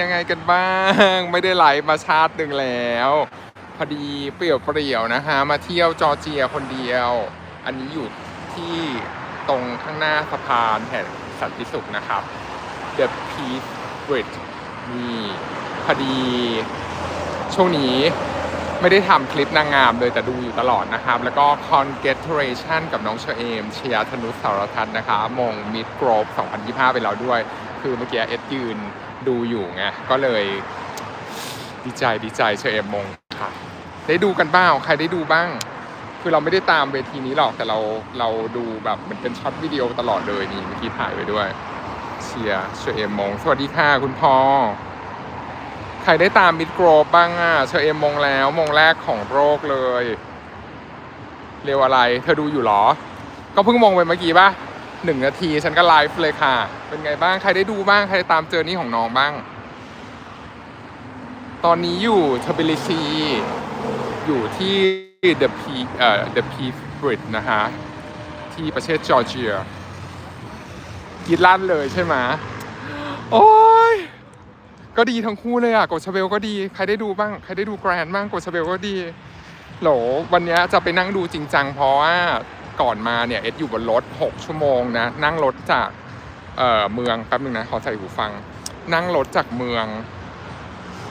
ยังไงกันบ้าง ไม่ได้ไหลมาชาติหนึ่งแล้ว พอดีเปรี่ยวเปรี่ยวๆนะคะ มาเที่ยวจอร์เจียคนเดียว อันนี้อยู่ที่ตรงข้างหน้าสะพานแห่งสันติสุขนะครับ The Peace Bridge นี่พอดี ช่วงนี้ไม่ได้ทำคลิปนางงามเลยแต่ดูอยู่ตลอดนะครับ แล้วก็ Congratulation กับน้องเชอเอมชยาธนุสสารทัศน์นะคะ มงมิดโกรบ2025 ไปแล้วด้วย คือเมื่อกี้เอสยืน ดูอยู่ไงก็เลยดีใจดีใจเชอเอมมงค่ะ ได้ดูกันบ้างใครได้ดูบ้าง คือเราไม่ได้ตามเวทีนี้หรอกแต่เราเราดูแบบมันเป็นช็อตวิดีโอตลอดเลยนี่เมื่อกี้ถ่ายไว้ด้วยเชียร์เชอเอมมงสวัสดีค่ะคุณพ่อใครได้ตามมิดโกรบบ้างอะเชอเอมมงแล้วมงแรกของโลกเลยเร็วอะไร เธอดูอยู่หรอ ก็เพิ่งมองไปเมื่อกี้ป่ะ หนึ่งนาที ฉันก็ไลฟ์เลยค่ะ เป็นไงบ้าง ใครได้ดูบ้าง ใครได้ตามเจอนี่ของน้องบ้าง ตอนนี้อยู่ทบิลิซีอยู่ที่ The P เอ่อ The Peace Bridge นะฮะ ที่ประเทศจอร์เจียกีดลั่นเลยใช่ไหมโอ้ย ก็ดีทั้งคู่เลยอะโกชาเบลก็ดี ใครได้ดูบ้าง ใครได้ดูแกรนด์บ้างโกชาเบลก็ดีโหลวันนี้จะไปนั่งดูจริงจังเพราะว่า ก่อนมาเนี่ยเอ็ดอยู่บนรถ 6 ชั่วโมงนะนั่งรถจากเอ่อเมืองแป๊บนึงนะขอใส่หูฟัง นั่งรถจากเมือง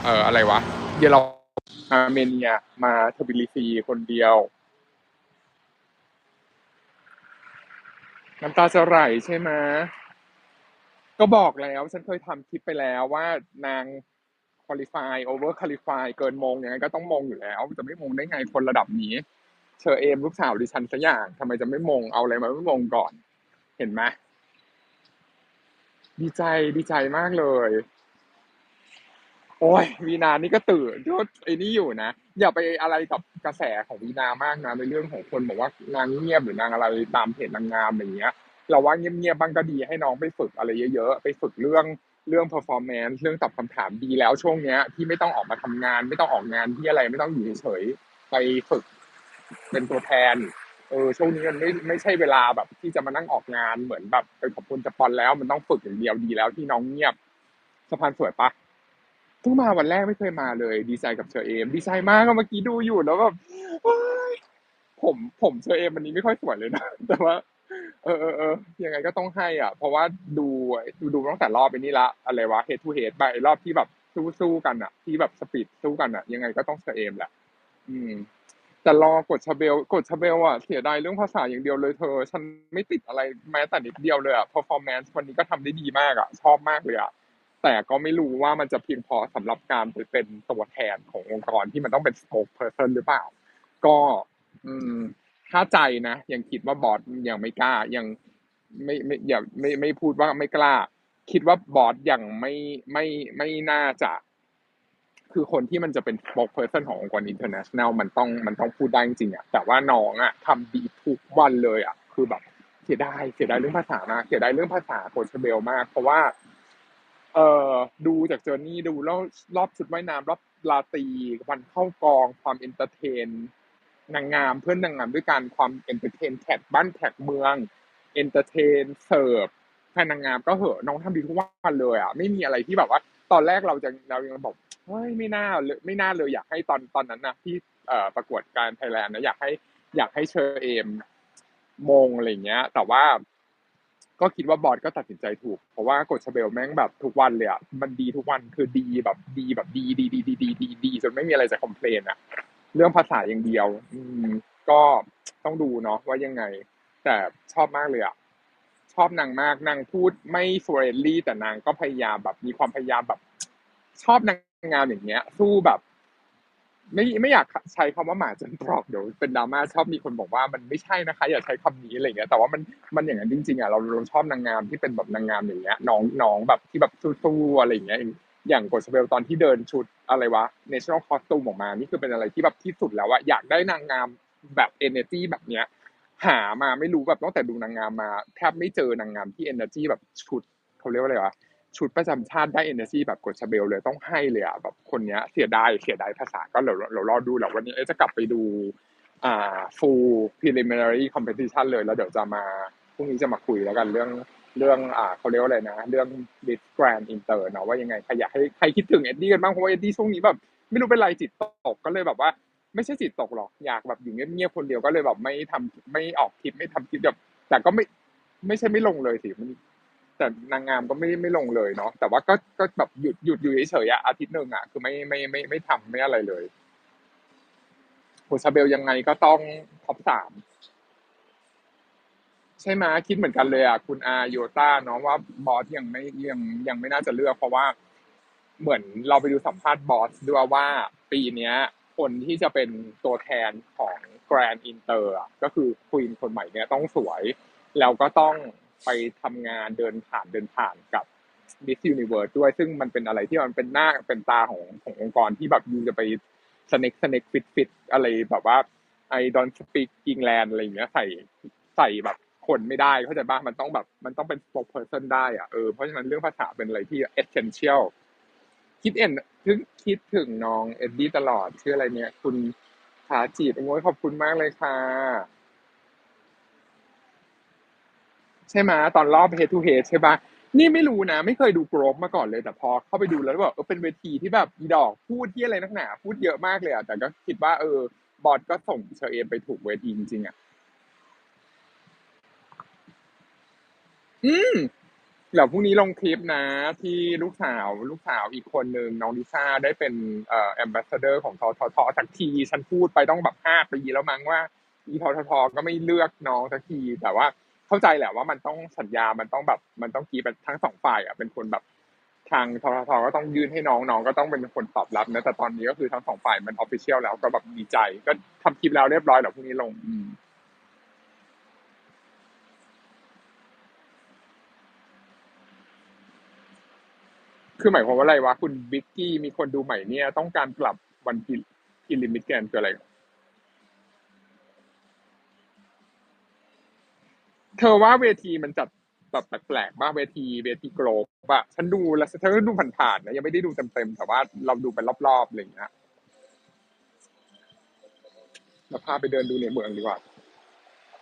เอ่ออะไรวะ เยอรอาร์เมเนียมาทบิลิซีคนเดียว น้ำตาจะไหลใช่ไหมก็บอกแล้วฉันเคยทำคลิปไปแล้วว่านางคุริฟายโอเวอร์คุริฟายเกินมงยังไงก็ต้องมงอยู่แล้ว จะไม่มงได้ไงคนระดับนี้ เชอเอมลูกสาวดิฉันสักอย่างทำไมจะไม่มงเอาอะไรมาไม่มงก่อน เห็นไหมดีใจดีใจมากเลย โอ้ยวีนานี่ก็ตื่นก็ไอ้นี่อยู่นะอย่าไปอะไรกับกระแสของวีนามากนะในเรื่องของคนบอกว่านางเงียบหรือนางอะไรตามเพจนางงามอย่างเงี้ย เราว่าเงียบๆบ้างก็ดีให้น้องไปฝึกอะไรเยอะๆไปฝึกเรื่องเรื่อง performance เรื่องตอบคำถามดีแล้วช่วงเนี้ยที่ไม่ต้องออกมาทำงาน ไม่ต้องออกงานที่อะไรไม่ต้องอยู่เฉยๆไปฝึก เป็นตัวแทนเออช่วงนี้มันไม่ไม่ใช่เวลาแบบที่จะมานั่งออกงานเหมือนแบบไปขอบคุณจะปอนแล้วมันต้องฝึกอย่างเดียวดีแล้วที่น้องเงียบสะพานสวยปะเพิ่งมาวันแรกไม่เคยมาเลย ดีใจกับเชอเอม ดีใจมากเมื่อกี้ดูอยู่แล้วแบบผมผมเชอเอมวันนี้ไม่ค่อยสวยเลยนะแต่ว่าเออเออเออยังไงก็ต้องให้อะ เพราะว่าดูดูดูตั้งแต่รอบไปนี่ละอะไรวะ head to head ไปรอบที่แบบสู้สู้กันอะ ที่แบบสปีดสู้กันอะ ยังไงก็ต้องเชอเอมแหละอืม แต่รอกดชาเบลกดชาเบลอะเสียดายเรื่องภาษาอย่างเดียวเลยเธอ ฉันไม่ติดอะไรแม้แต่นิดเดียวเลยอะ performance วันนี้ก็ทำได้ดีมากอะ ชอบมากเลยอะแต่ก็ไม่รู้ว่ามันจะเพียงพอสำหรับการไปเป็นตัวแทนขององค์กรที่มันต้องเป็น spokesperson หรือเปล่า ก็ อืมถ้าใจนะยังคิดว่าบอสยังไม่กล้ายังไม่ไม่อย่าไม่ไม่พูดว่าไม่กล้า คิดว่าบอสยังไม่ไม่ไม่น่าจะ คือคนที่มันจะเป็น spokesperson ขององค์กร international มันต้องมันต้องพูดได้จริงๆอะแต่ว่าน้องอะทำดีทุกวันเลยอะคือแบบเสียดายเสียดายเรื่องภาษามากเสียดายเรื่องภาษาโคชเบลมาก เพราะว่า เอ่อดูจากเจอร์นี่ดูแล้วรอบชุดว่ายน้ำรอบลาตีวันเข้ากองความเอนเตอร์เทนนางงามเพื่อนนางงามด้วยกันความเอนเตอร์เทนแท็กบ้านแท็กเมืองเอนเตอร์เทนเสิร์ฟแฟนนางงามก็เหอะน้องทำดีทุกวันเลยอะไม่มีอะไรที่แบบว่า ตอนแรกเราจะเรายังบอก เฮ้ยไม่น่าเลยไม่น่าเลยอยากให้ตอนตอนนั้นนะที่ประกวดการไทยแลนด์นะอยากให้อยากให้เชอเอมมงอะไรเงี้ย แต่ว่า ก็คิดว่าบอสก็ตัดสินใจถูก เพราะว่ากดชเบลแม่งแบบทุกวันเลยอะมันดีทุกวันคือดีแบบดีแบบดีดีดีดีดีดีดีจนไม่มีอะไรจะคอมเพลนอะ เรื่องภาษาอย่างเดียว อืมก็ต้องดูเนาะว่ายังไง แต่ชอบมากเลยอะชอบนางมากนางพูดไม่เฟรนลี่แต่นางก็พยายามแบบมีความพยายามแบบ ชอบนาง งามอย่างเงี้ย สู้แบบ ไม่ไม่อยากใช้คำว่าหมาจนตรอกเดี๋ยวเป็นดราม่าชอบมีคนบอกว่ามันไม่ใช่นะคะ อย่าใช้คำนี้อะไรเงี้ย แต่ว่ามันมันอย่างนั้นจริงๆอะเราเราชอบนางงามที่เป็นแบบนางงามอย่างเงี้ยน้องน้องแบบที่แบบสู้ๆอะไรเงี้ยอย่างกดสเปลตอนที่เดินชุดอะไรวะ national costume ออกมา นี่คือเป็นอะไรที่แบบที่สุดแล้วอะอยากได้นางงามแบบ energy แบบเนี้ย หามาไม่รู้แบบตั้งแต่ดูนางงามมา แทบไม่เจอนางงามที่ energy แบบชุดเขาเรียกว่าอะไรวะ ชุดประจำชาติได้ energy แบบกดชาเบลเลยต้องให้เลยอะแบบคนเนี้ยเสียดายเสียดายภาษาก็เราเรารอดูแหละวันนี้จะกลับไปดูอ่า full preliminary competition เลยแล้วเดี๋ยวจะมาพรุ่งนี้จะมาคุยแล้วกันเรื่องเรื่องอ่าเขาเรียกว่าอะไรนะ เรื่อง Miss Grand Inter เนาะว่ายังไงใครอยากให้ใครคิดถึงเอ็ดดี้กันบ้างเพราะว่าเอ็ดดี้ช่วงนี้แบบไม่รู้เป็นไรจิตตกก็เลยแบบว่า ไม่ใช่จิตตกหรอกอยากแบบอยู่เงียบๆคนเดียวก็เลยแบบไม่ทำไม่ออกคลิปไม่ทำคลิปแบบแต่ก็ไม่ไม่ใช่ไม่ลงเลยสิมัน แต่นางงามก็ไม่ไม่ลงเลยเนาะแต่ว่าก็ก็แบบหยุดหยุดอยู่เฉยๆอะอาทิตย์หนึ่งอะคือไม่ไม่ไม่ไม่ทำไม่อะไรเลยโฮชาเบลยังไงก็ต้องท็อปสามใช่ไหมคิดเหมือนกันเลยอะคุณอาโยต้าเนาะว่าบอสยังไม่ยังยังไม่น่าจะเลือกเพราะว่า เหมือนเราไปดูสัมภาษณ์บอสด้วยว่าปีเนี้ย คนที่จะเป็นตัวแทนของแกรนด์อินเตอร์ก็คือควีนคนใหม่เนี้ยต้องสวย แล้วก็ต้อง ไปทำงานเดินผ่านเดินผ่านกับ Miss Universe ด้วย ซึ่งมันเป็นอะไรที่มันเป็นหน้าเป็นตาของขององค์กรที่แบบยูจะไปสเน็กสเน็กฟิตฟิตอะไรแบบว่าไอดอนสปีกอิงแลนด์อะไรอย่างเงี้ยใส่ใส่แบบคนไม่ได้เข้าใจป่ะมันต้องแบบมันต้องเป็น spokesperson ได้อะเออเพราะฉะนั้นเรื่องภาษาเป็นอะไรที่ essential คิดเอ็นถึงคิดถึงน้องเอ็ดดี้ตลอดชื่ออะไรเนี่ย คุณขาจีบโอ้ยขอบคุณมากเลยค่ะ ใช่ไหมตอนรอบ head to head ใช่ปะนี่ไม่รู้นะ ไม่เคยดูโกรบมาก่อนเลยแต่พอเข้าไปดูแล้วแบบเออเป็นเวทีที่แบบอีดอกพูดที่อะไรนักหนาพูดเยอะมากเลยอะแต่ก็คิดว่า เออบอสก็ส่งเชอเอมไปถูกเวทีจริงๆอะอืมเดี๋ยวพรุ่งนี้ลงคลิปนะ ที่ลูกสาวลูกสาวอีกคนหนึ่งน้องลิซ่าได้เป็นเอ่อแอมบาสเดอร์ของทอทอทสักที ฉันพูดไปต้องแบบห้าปีแล้วมั้งว่าอีทททก็ไม่เลือกน้องสักทีแต่ว่า เข้าใจแหละว่ามันต้องสัญญา มันต้องแบบมันต้องกีเป็นทั้งสองฝ่ายอะเป็นคนแบบทางทททก็ต้องยื่นให้น้องน้องก็ต้องเป็นคนตอบรับนะแต่ตอนนี้ก็คือทั้งสองฝ่ายมันออฟฟิเชียลแล้วก็แบบดีใจ ก็ทำคลิปแล้วเรียบร้อยเดี๋ยวพรุ่งนี้ลงอืมคือหมายความว่าอะไรวะคุณบิ๊กกี้มีคนดูใหม่เนี่ย ต้องการกลับวันกิกิลิมิตแกนคืออะไร เธอว่าเวทีมันจัดแบบแปลกๆบ้างเวทีเวทีโกลบอะฉันดูแล้วฉันก็ดูผ่านๆนะยังไม่ได้ดูเต็มๆแต่ว่าเราดูไปรอบๆอะไรอย่างเงี้ยเราพาไปเดินดูในเมืองดีกว่า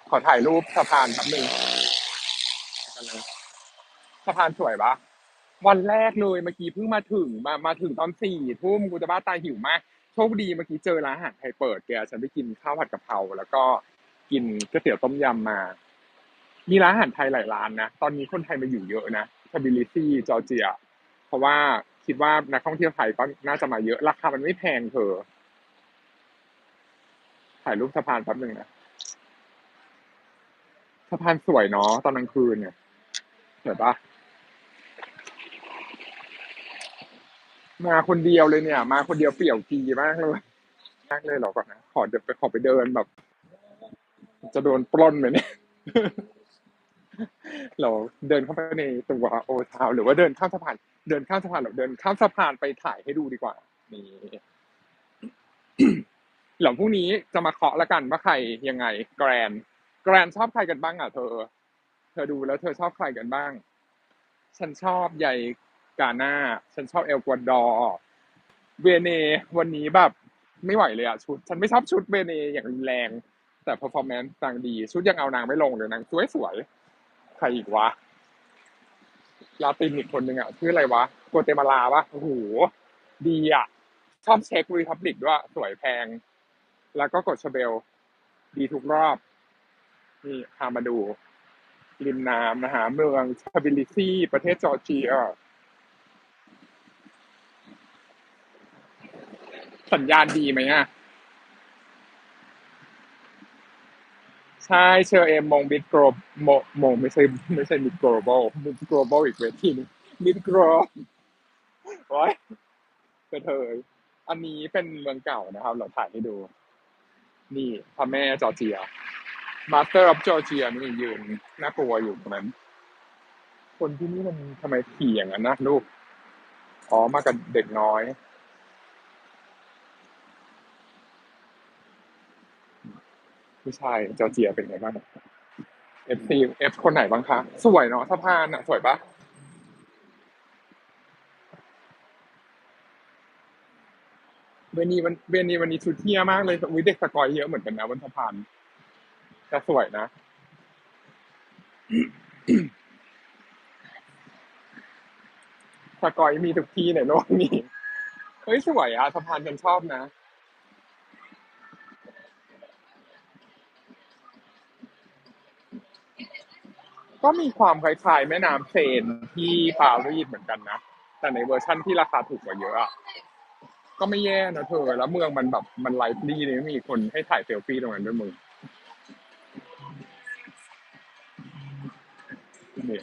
ขอถ่ายรูปสะพานแป๊บหนึ่งสะพานสวยปะวันแรกเลยเมื่อกี้เพิ่งมาถึงมามาถึงตอนสี่ทุ่มกูจะบ้าตายหิวมากโชคดีเมื่อกี้เจอร้านอาหารไทยเปิดแกฉันไปกินข้าวผัดกะเพราแล้วก็กินก๋วยเตี๋ยวต้มยำมา มีร้านอาหารไทยหลายร้านนะ ตอนนี้คนไทยมาอยู่เยอะนะทบิลิซีจอร์เจีย เพราะว่าคิดว่านักท่องเที่ยวไทยก็น่าจะมาเยอะ ราคามันไม่แพงเธอ ถ่ายรูปสะพานแป๊บหนึ่งนะ สะพานสวยเนาะตอนกลางคืนเนี่ยเห็นปะมาคนเดียวเลยเนี่ย มาคนเดียวเปี่ยวกีมากเลยมากเลยหรอก่อนนะ ขอเดินไปขอไปเดินแบบ จะโดนปล้นไหมเนี่ย เราเดินเข้าไปในตัวโอทาวหรือว่าเดินข้ามสะพาน เดินข้ามสะพานหรือเดินข้ามสะพานไปถ่ายให้ดูดีกว่านี่หลังพรุ่งนี้จะมาเคาะละกันว่าใครยังไง แกรน แกรนชอบใครกันบ้างอะเธอ เธอดูแล้วเธอชอบใครกันบ้าง ฉันชอบใหญ่กาหน้า ฉันชอบเอลกวาดอร์เวเนวันนี้แบบไม่ไหวเลยอะชุด ฉันไม่ชอบชุดเวเนอย่างรุนแรง แต่ performance นางดี ชุดยังเอานางไม่ลงเลยนางสวยสวย ครอีกวะลาตินอีกคนหนึ่งอะชื่ออะไรวะกัวเตมาลาปะโอ้โหดีอะ ชอบเช็ครีพับลิกด้วยสวยแพง แล้วก็กดชเบล ดีทุกรอบ นี่พามาดู ริมน้ำนะฮะเมืองชาบิลิซีประเทศจอร์เจียสัญญาณดีไหมอะ ใช่เชอเอมมงมิดโกลบมงมงไม่ใช่ไม่ใช่มิดโกลบอลมิดโกลบอลอีกเวทีนึงมิดโกลบโอ้ยกระเทยอันนี้เป็นเมืองเก่านะครับ เราถ่ายให้ดู นี่พระแม่จอร์เจีย มาสเตอร์ออฟจอร์เจียนี่ยืนน่ากลัวอยู่ตรงนั้น คนที่นี่มันทำไมขี่อย่างนั้นนะลูก อ๋อมากับเด็กน้อย ผู้ชายจอร์เจียเป็นไงบ้างเอฟซีเอฟคนไหนบ้างคะสวยเนาะสะพานอะ สวยปะเวนีวันเวนีวันนี้ชุดเที่ยมากเลยอุ้ยเด็กสกอยเยอะเหมือนกันนะบนสะพานแต่สวยนะสกอยมีทุกที่ในโลกนี้เฮ้ยสวยอะสะพานฉันชอบนะ ก็มีความคล้ายๆแม่น้ำเซนที่ปารีสเหมือนกันนะ แต่ในเวอร์ชั่นที่ราคาถูกกว่าเยอะอะก็ไม่แย่นะเธอ แล้วเมืองมันแบบมันไลฟ์ดีเลยมีคนให้ถ่ายเซลฟี่ตรงนั้นด้วยมึงนี่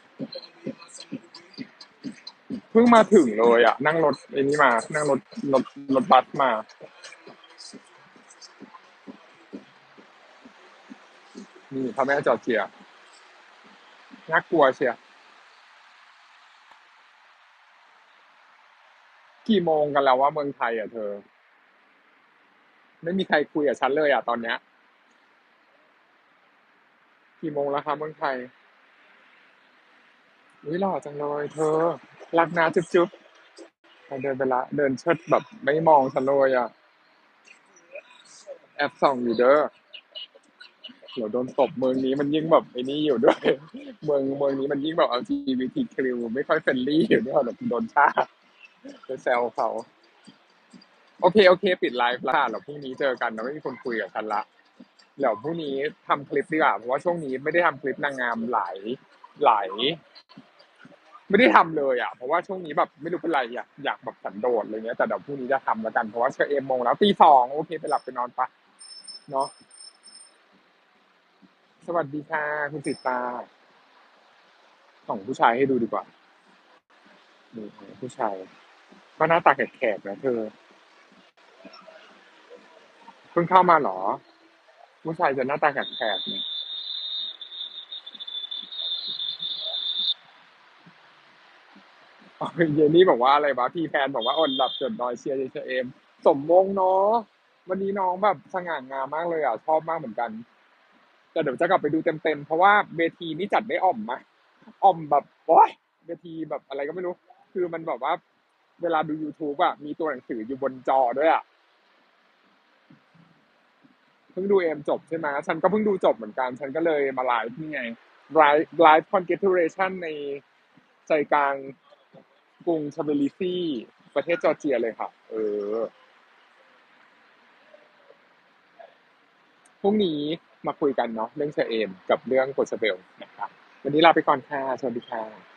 เพิ่งมาถึงเลยอะ นั่งรถไอ้นี้มา นั่งรถรถรถบัสมา นี่พระแม่จอร์เจีย น่ากลัวเชียกี่โมงกันแล้วว่าเมืองไทยอะเธอ ไม่มีใครคุยกับฉันเลยอะตอนเนี้ย กี่โมงแล้วคะเมืองไทยอุ้ยหล่อจังเลยเธอ รักนะจุ๊บจุ๊บไปเดินไปละ เดินเชิดแบบไม่มองฉันเลยอะ แอบส่องอยู่เด้อ เดี๋ยวโดนตบเมืองนี้มันยิ่งแบบไอ้นี่อยู่ด้วย เมืองเมืองนี้มันยิ่งแบบ LGBTQ ไม่ค่อยเฟรนลี่อยู่ด้วยแบบโดนชาไปแซวเขาโอเคโอเค ปิดไลฟ์ละเดี๋ยวพรุ่งนี้เจอกันนะไม่มีคนคุยกับฉันละเดี๋ยวพรุ่งนี้ทำคลิปดีกว่าเพราะว่าช่วงนี้ไม่ได้ทำคลิปนางงามหลายหลายไม่ได้ทำเลยอะเพราะว่าช่วงนี้แบบไม่รู้เป็นไรอยากอยากแบบสันโดษอะไรเงี้ยแต่เดี๋ยวพรุ่งนี้จะทำแล้วกันเพราะว่าเชอเอมโมงแล้วตีสองโอเคไปหลับไปนอนปะเนาะ วัสดีค่ะ คุณจิตตาส่องผู้ชายให้ดูดีกว่านี่ผู้ชายก็หน้าตาแขกๆนะเธอเพิ่งเข้ามาเหรอ ผู้ชายจะหน้าตาแขกๆเนี่ยเยนนี่บอกว่าอะไรวะพี่แพนบอกว่าอดหลับจนนอนเชียร์เชอเอมสมมงเนาะวันนี้น้องแบบสง่างามมากเลยอะชอบมากเหมือนกัน แต่เดี๋ยวจะกลับไปดูเต็มๆ เพราะว่าเวทีนี้จัดได้อ่อมมะอ่อมแบบโอ๊ยเวทีแบบอะไรก็ไม่รู้ คือมันแบบว่า เวลาดู YouTube อะมีตัวหนังสืออยู่บนจอด้วยอะเพิ่งดูเอมจบใช่ไหมฉันก็เพิ่งดูจบเหมือนกัน ฉันก็เลยมาไลฟ์นี่ไงไลฟ์ไลฟ์คอนเกตูเรชันในใจกลางกรุงชาเบลิซีประเทศจอร์เจียเลยค่ะ เออพรุ่งนี้ มาคุยกันเนาะเรื่องเชอเอมกับเรื่องโกลเชเบลนะครับวันนี้ลาไปก่อนค่ะสวัสดีค่ะ